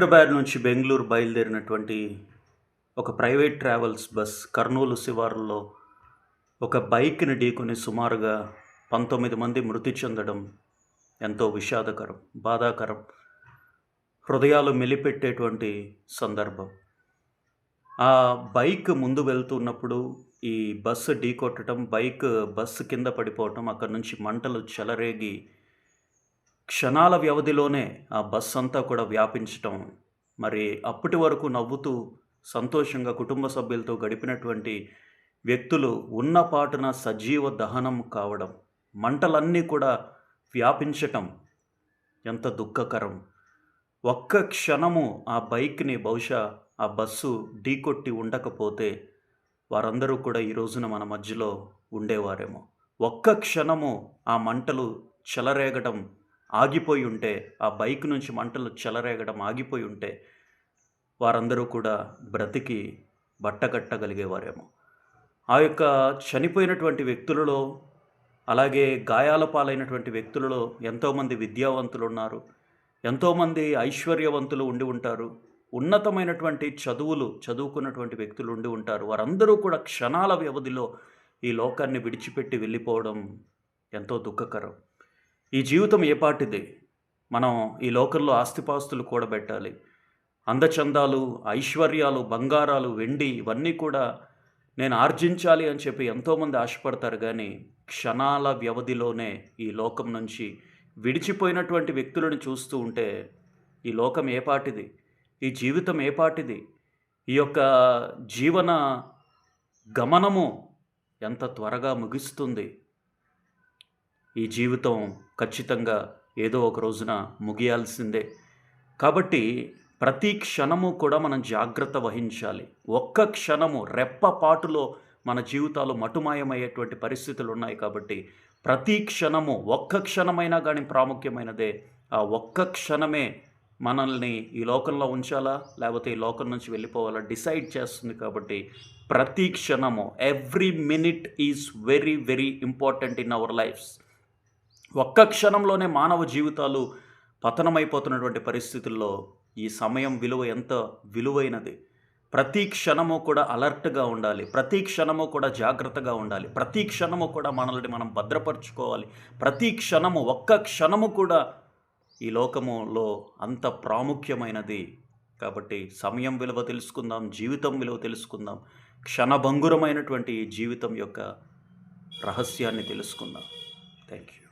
హైదరాబాద్ నుంచి బెంగళూరు బయలుదేరినటువంటి ఒక private travels bus Kurnool శివారులో ఒక బైక్ని ఢీకొని సుమారుగా పంతొమ్మిది మంది మృతి చెందడం ఎంతో విషాదకరం బాధాకరం హృదయాలు మెలిపెట్టేటువంటి సందర్భం. ఆ బైక్ ముందు వెళ్తున్నప్పుడు ఈ బస్సు ఢీకొట్టడం బైక్ బస్సు కింద పడిపోవటం అక్కడి నుంచి మంటలు చెలరేగి క్షణాల వ్యవధిలోనే ఆ బస్ అంతా కూడా వ్యాపించటం మరి అప్పటి వరకు నవ్వుతూ సంతోషంగా కుటుంబ సభ్యులతో గడిపినటువంటి వ్యక్తులు ఉన్న పాటున సజీవ దహనం కావడం మంటలన్నీ కూడా వ్యాపించటం ఎంత దుఃఖకరం. ఒక్క క్షణము ఆ బైక్ని బహుశా ఆ బస్సు ఢీకొట్టి ఉండకపోతే వారందరూ కూడా ఈ రోజున మన మధ్యలో ఉండేవారేమో. ఒక్క క్షణము ఆ మంటలు చెలరేగడం ఆగిపోయి ఉంటే ఆ బైక్ నుంచి మంటలు చెలరేగడం ఆగిపోయి ఉంటే వారందరూ కూడా బ్రతికి బట్టకట్టగలిగేవారేమో ఆ యొక్క చనిపోయినటువంటి వ్యక్తులలో అలాగే గాయాల పాలైనటువంటి వ్యక్తులలో ఎంతోమంది విద్యావంతులు ఉన్నారు ఎంతోమంది ఐశ్వర్యవంతులు ఉండి ఉంటారు ఉన్నతమైనటువంటి చదువులు చదువుకున్నటువంటి వ్యక్తులు ఉండి ఉంటారు. వారందరూ కూడా క్షణాల వ్యవధిలో ఈ లోకాన్ని విడిచిపెట్టి వెళ్ళిపోవడం ఎంతో దుఃఖకరం. ఈ జీవితం ఏ పాటిది? మనం ఈ లోకల్లో ఆస్తిపాస్తులు కూడబెట్టాలి. అందచందాలు ఐశ్వర్యాలు బంగారాలు వెండి ఇవన్నీ కూడా నేను ఆర్జించాలి అని చెప్పి ఎంతోమంది ఆశపడతారు కానీ క్షణాల వ్యవధిలోనే ఈ లోకం నుంచి విడిచిపోయినటువంటి వ్యక్తులను చూస్తూ ఉంటే ఈ లోకం ఏపాటిది ఈ జీవితం ఏపాటిది ఈ యొక్క జీవన గమనము ఎంత త్వరగా ముగిస్తుంది? ఈ జీవితం ఖచ్చితంగా ఏదో ఒక రోజున ముగియాల్సిందే. కాబట్టి ప్రతి క్షణము కూడా మనం జాగ్రత్త వహించాలి. ఒక్క క్షణము రెప్పపాటులో మన జీవితాలు మటుమాయమయ్యేటువంటి పరిస్థితులు ఉన్నాయి కాబట్టి ప్రతి క్షణము ఒక్క క్షణమైనా కానీ ప్రాముఖ్యమైనదే. ఆ ఒక్క క్షణమే మనల్ని ఈ లోకంలో ఉంచాలా? లేకపోతే ఈ లోకం నుంచి వెళ్ళిపోవాలా? డిసైడ్ చేస్తుంది కాబట్టి ప్రతి క్షణము every minute is very very important in our lifes. ఒక్క క్షణంలోనే మానవ జీవితాలు పతనమైపోతున్నటువంటి పరిస్థితుల్లో ఈ సమయం విలువ ఎంత విలువైనది? ప్రతి క్షణము కూడా అలర్ట్గా ఉండాలి. ప్రతి క్షణము కూడా జాగ్రత్తగా ఉండాలి. ప్రతి క్షణము కూడా మనల్ని మనం భద్రపరచుకోవాలి. ప్రతి క్షణము ఒక్క క్షణము కూడా ఈ లోకములో అంత ప్రాముఖ్యమైనది. కాబట్టి సమయం విలువ తెలుసుకుందాం జీవితం విలువ తెలుసుకుందాం. క్షణభంగురమైనటువంటి ఈ జీవితం యొక్క రహస్యాన్ని తెలుసుకుందాం. Thank you